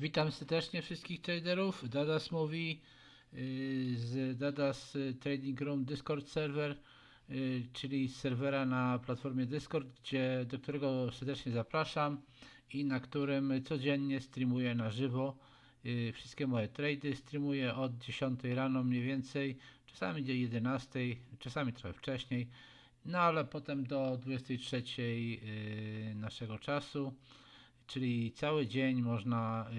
Witam serdecznie wszystkich traderów. Dadas mówi y, z Dadas Trading Room Discord server, y, czyli serwera na platformie Discord, gdzie, do którego serdecznie zapraszam i na którym codziennie streamuję na żywo y, wszystkie moje trady. Streamuję od 10 rano mniej więcej, czasami do 11, czasami trochę wcześniej, no ale potem do 23 y, naszego czasu czyli cały dzień można y,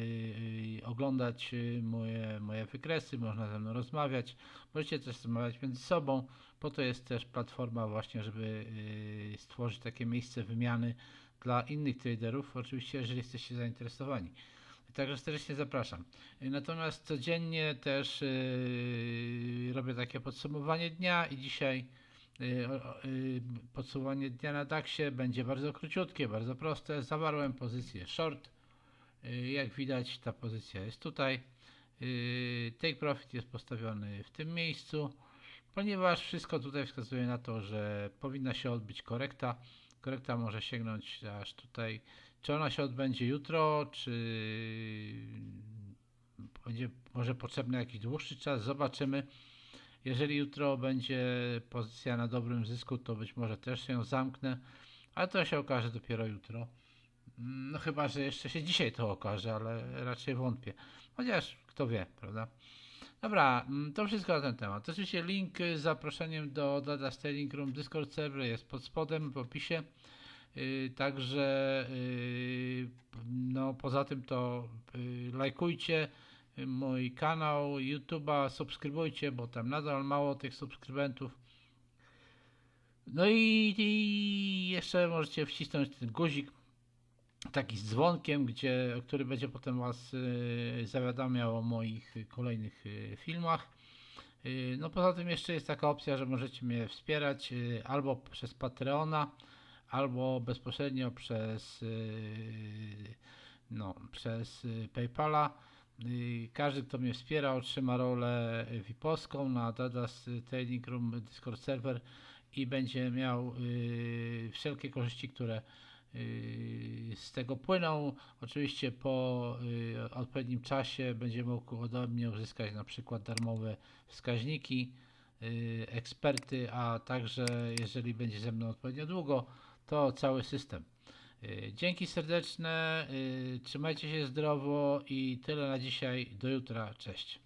y, oglądać y, moje, moje wykresy, można ze mną rozmawiać, możecie też rozmawiać między sobą, po to jest też platforma właśnie, żeby stworzyć takie miejsce wymiany dla innych traderów, oczywiście jeżeli jesteście zainteresowani. Także serdecznie zapraszam. Natomiast codziennie też robię takie podsumowanie dnia i dzisiaj podsumowanie dnia na DAX-ie będzie bardzo króciutkie, bardzo proste. Zawarłem pozycję short. Y, Jak widać, ta pozycja jest tutaj. Y, Take profit jest postawiony w tym miejscu, ponieważ wszystko tutaj wskazuje na to, że powinna się odbyć korekta. Korekta może sięgnąć aż tutaj. Czy ona się odbędzie jutro, czy będzie może potrzebny jakiś dłuższy czas? Zobaczymy. Jeżeli jutro będzie pozycja na dobrym zysku, to być może też ją zamknę, ale to się okaże dopiero jutro. No chyba, że jeszcze się dzisiaj to okaże, ale raczej wątpię. Chociaż kto wie, prawda? Dobra, mm, to wszystko na ten temat. Oczywiście link z zaproszeniem do Data Styling Room Discord server jest pod spodem w opisie. Yy, Także yy, no poza tym to yy, lajkujcie mój kanał YouTube'a, subskrybujcie, bo tam nadal mało tych subskrybentów. No i, i jeszcze możecie wcisnąć ten guzik taki z dzwonkiem, gdzie, który będzie potem Was y, zawiadamiał o moich kolejnych y, filmach. Y, No poza tym jeszcze jest taka opcja, że możecie mnie wspierać y, albo przez Patreona, albo bezpośrednio przez y, no, przez y, PayPala. Y, Każdy, kto mnie wspiera, otrzyma rolę VIP-owską na Dadas Trading Room Discord server i będzie miał y, wszelkie korzyści, które y, z tego płyną. Oczywiście po odpowiednim czasie będzie mógł ode mnie uzyskać na przykład darmowe wskaźniki, eksperty, a także jeżeli będzie ze mną odpowiednio długo, to cały system. Y, Dzięki serdeczne, y, trzymajcie się zdrowo i tyle na dzisiaj. Do jutra, cześć.